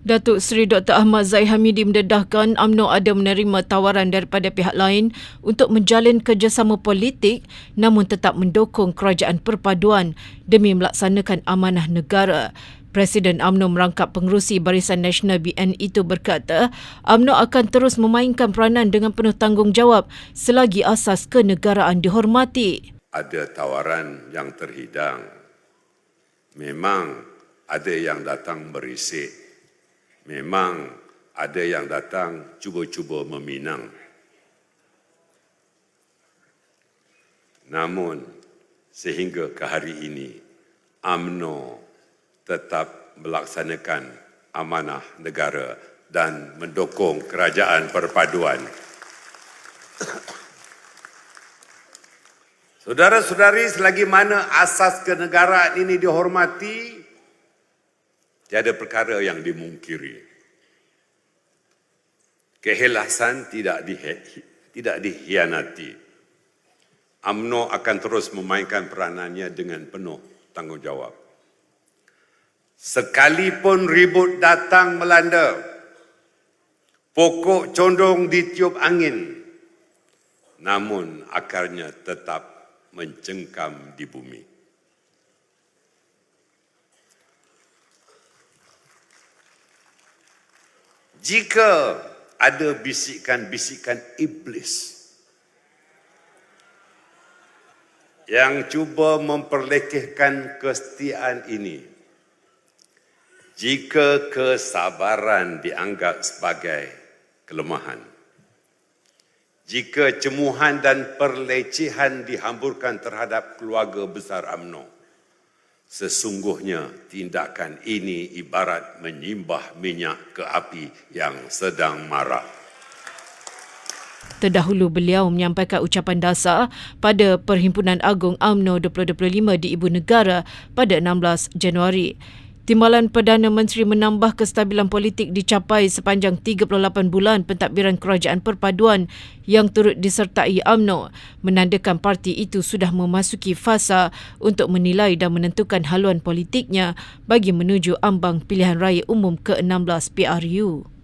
Datuk Seri Dr. Ahmad Zahid Hamidi mendedahkan UMNO ada menerima tawaran daripada pihak lain untuk menjalin kerjasama politik namun tetap mendukung kerajaan perpaduan demi melaksanakan amanah negara. Presiden UMNO merangkap pengerusi Barisan Nasional BN itu berkata, UMNO akan terus memainkan peranan dengan penuh tanggungjawab selagi asas kenegaraan dihormati. Ada tawaran yang terhidang. Memang ada yang datang berisik memang ada yang datang cuba-cuba meminang. Namun, sehingga ke hari ini, AMNO tetap melaksanakan amanah negara dan mendukung kerajaan perpaduan. Saudara-saudari, selagi mana asas kenegaraan ini dihormati, Tiada perkara yang dimungkiri. Kehilasan tidak di tidak dihianati. AMNO akan terus memainkan peranannya dengan penuh tanggungjawab. Sekalipun ribut datang melanda, pokok condong ditiup angin, namun akarnya tetap mencengkam di bumi. Jika ada bisikan-bisikan iblis yang cuba memperlekehkan kesetiaan ini, jika kesabaran dianggap sebagai kelemahan, jika cemuhan dan perlecehan dihamburkan terhadap keluarga besar AMNO, Sesungguhnya tindakan ini ibarat menyimbah minyak ke api yang sedang marah. Terdahulu beliau menyampaikan ucapan dasar pada Perhimpunan Agung AMNO 2025 di Ibu Negara pada 16 Januari. Timbalan Perdana Menteri menambah kestabilan politik dicapai sepanjang 38 bulan pentadbiran kerajaan perpaduan yang turut disertai AMNO menandakan parti itu sudah memasuki fasa untuk menilai dan menentukan haluan politiknya bagi menuju ambang pilihan raya umum ke-16 PRU.